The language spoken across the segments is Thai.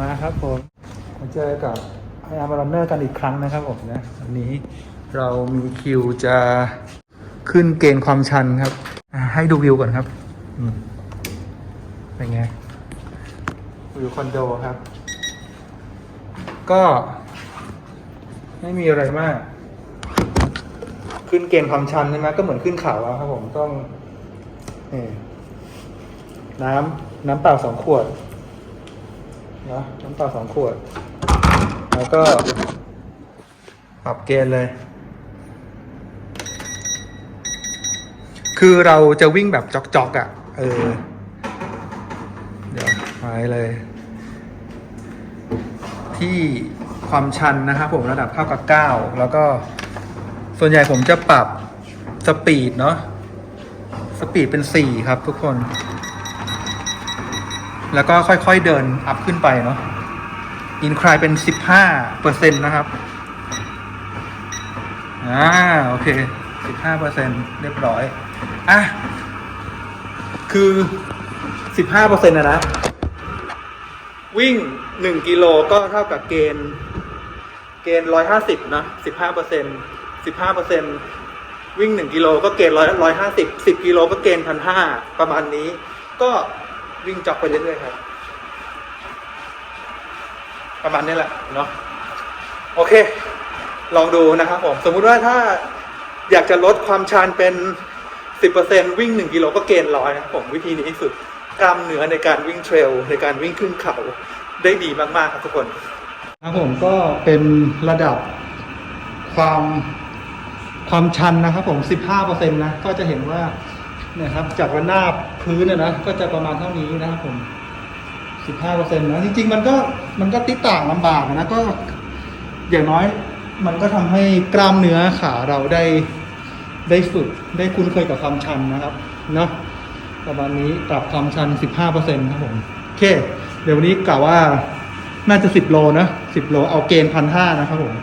มาครับผมมาเจอกับไออาร์มรันเนอร์กันอีกครั้งนะครับผมนะวันนี้เรามีคิวจะขึ้นเกณฑ์ความชันครับอะให้ดูวิวก่อนครับอืมเป็นไงวิวคอนโดครับ ก็ ไม่มีอะไรมาก ขึ้นเกณฑ์ความชันใช่ไหมก็เหมือนขึ้นเขาอะครับผมต้องนี่น้ำน้ำเปล่าสองขวด นะน้ำเปล่าสองขวด แล้วก็ปรับเกณฑ์เลย คือเราจะวิ่งแบบจอกๆอะ่ะ เออ เดี๋ยวไปเลย ที่ความชันนะครับผมระดับเท่ากับ 9 แล้วก็ส่วนใหญ่ผมจะปรับสปีดเนาะ สปีดเป็น 4 ครับทุกคน แล้วก็ค่อยๆเดินอัพขึ้นไปเนาะอินคลายเป็น15เปอร์เซ็นต์นะครับอ่าโอเค15เปอร์เซ็นต์เรียบร้อยอะคือ15เปอร์เซ็นต์นะนะ วิ่ง1กิโลก็เท่ากับเกณฑ์เกณฑ์150นะ15เปอร์เซ็นต์15เปอร์เซ็นต์วิ่ง1กิโลก็เกณฑ์100 150 10กิโลก็เกณฑ์1,500ประมาณนี้ ก็ วิ่งจอกไปเรื่อยๆครับ ประมาณนี้แหละเนาะโอเค ลองดูนะครับผม สมมุติว่าถ้าอยากจะลดความชันเป็น10%วิ่ง1กิโลก็เกณฑ์ร้อยนะผมวิธีนี้สุดกล้ามเนื้อในการวิ่งเทรลในการวิ่งขึ้นเขาได้ดีมาก ๆ ครับทุกคนครับผมก็เป็นระดับความความชันนะครับผม 15%นะ ก็จะเห็นว่า เนี่ยครับจากระนาบพื้นเนะนะก็จะประมาณเท่านี้นะครับผม15%นต์นะจริง ๆ มันก็มันก็ติดต่างลำบากนะก็ อย่างน้อยมันก็ทำให้กล้ามเนื้อขาเราได้ได้ฝึกได้คุ้นเคยกับความชันนะครับเนาะประมาณนี้ปรับความชัน15%ครับผมโอเค เดี๋ยววันนี้กล่าวว่าน่าจะ10โลนะ10โลเอาเกณฑ์พันห้านะครับผม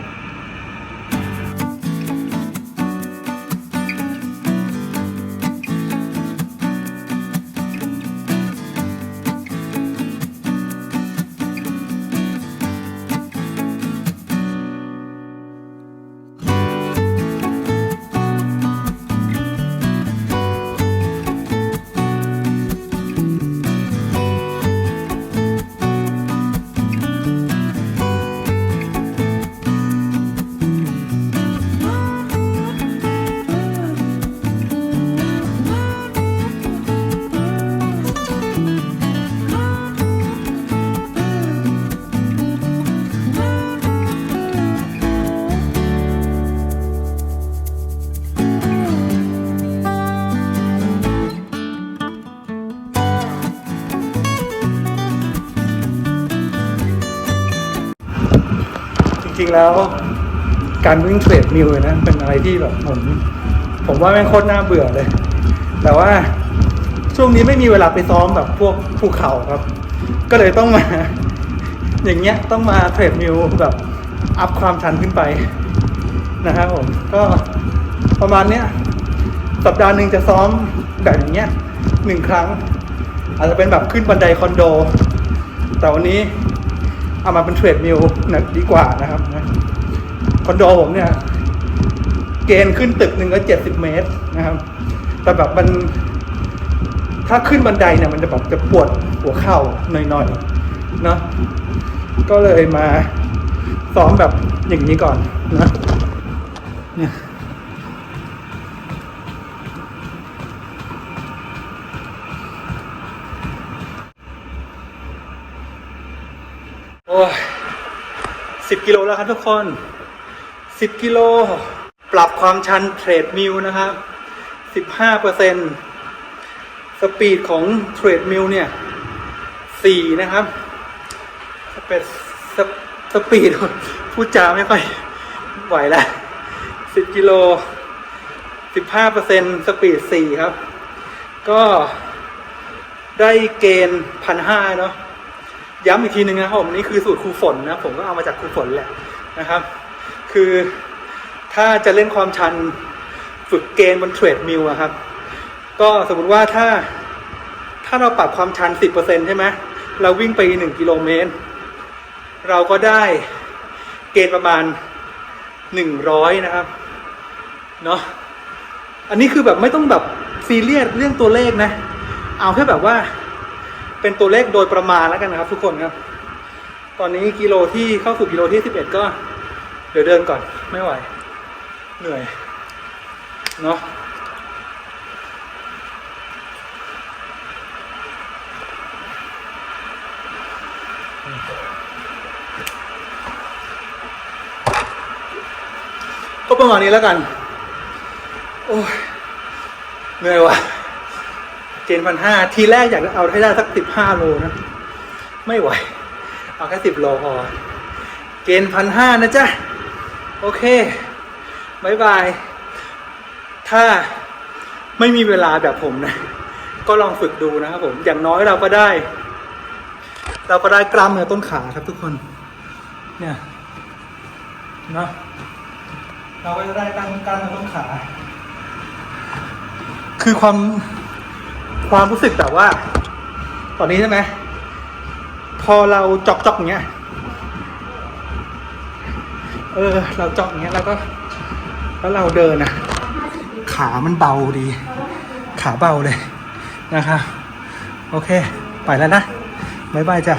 ริง ๆ แล้ว การวิ่งเทรดมิลเลยนะเป็นอะไรที่แบบผมผมว่าแม่งโคตรน่าเบื่อเลย แต่ว่าช่วงนี้ไม่มีเวลาไปซ้อมแบบพวกภูเขาครับ ก็เลยต้องมา อย่างเงี้ยต้องมาเทรดมิลแบบอัพความชันขึ้นไปนะครับผมก็ประมาณเนี้ยสัปดาห์หนึ่งจะซ้อมแบบอย่างเงี้ยหนึ่งครั้ง อาจจะเป็นแบบขึ้นบันไดคอนโด แต่วันนี้ เอามาเป็นเทรดมิลนะดีกว่านะครับนะคอนโดผมเนี่ย เกณฑ์ขึ้นตึกหนึ่งก็เจ็ดสิบเมตรนะครับ แต่แบบมัน ถ้าขึ้นบันไดเนี่ย มันจะแบบจะปวดหัวเข่าหน่อยๆเนาะก็เลยมาซ้อมแบบอย่างนี้ก่อนนะเนี่ย โอ้ยสิบกิโลแล้วครับทุกคนสิบกิโล ปรับความชันเทรดมิลนะครับสิบห้าเปอร์เซ็นสปีดของเทรดมิลเนี่ยสี่นะครับสเปดสสปีดพูดจาไม่ค่อยไหวแล้วสิบกิโลสิบห้าเปอร์เซ็นสปีดสี่ครับ ก็ได้เกณฑ์พันห้าเนาะ ย้ำอีกทีหนึ่งนะครับผมนี่คือสูตรครูฝนนะผมก็เอามาจากครูฝนแหละนะครับ คือถ้าจะเล่นความชันฝึกเกณฑ์บนเทรดมิลอะครับ ก็สมมติว่าถ้าถ้าเราปรับความชัน 10%ใช่ไหมเราวิ่งไป 1 กิโลเมตร เราก็ได้เกณฑ์ประมาณหนึ่งร้อยนะครับเนาะอันนี้คือแบบไม่ต้องแบบซีเรียสเรื่องตัวเลขนะ เอาแค่แบบว่า เป็นตัวเลขโดยประมาณแล้วกันนะครับ ทุกคนครับ ตอนนี้กิโลที่เข้าสู่กิโลที่สิบเอ็ดก็ เดี๋ยวเดินก่อนไม่ไหว เหนื่อย เนาะก็ประมาณนี้แล้วกัน โอ้ยเหนื่อยว่ะ เกณฑ์พันห้าทีแรกอยากเอาให้ได้สักสิบห้าโลนะ ไม่ไหว เอาแค่สิบโลพอ เกณฑ์พันห้านะจ๊ะ โอเคบายบาย ถ้าไม่มีเวลาแบบผมนะ ก็ลองฝึกดูนะครับผม อย่างน้อยเราก็ได้ เราก็ได้กล้ามเนื้อต้นขาครับทุกคน เนี่ยเนาะเราก็จะได้ตั้งกล้ามเนื้อต้นขา คือความ ความรู้สึกแบบว่า ตอนนี้ใช่ไหมพอเราจอกจอกอย่างเงี้ย เออ เราจอกอย่างเงี้ยแล้วก็ แล้วเราเดินนะขามันเบาดี ขาเบาเลยนะครับ โอเค ไปแล้วนะ บ๊ายบายจ้ะ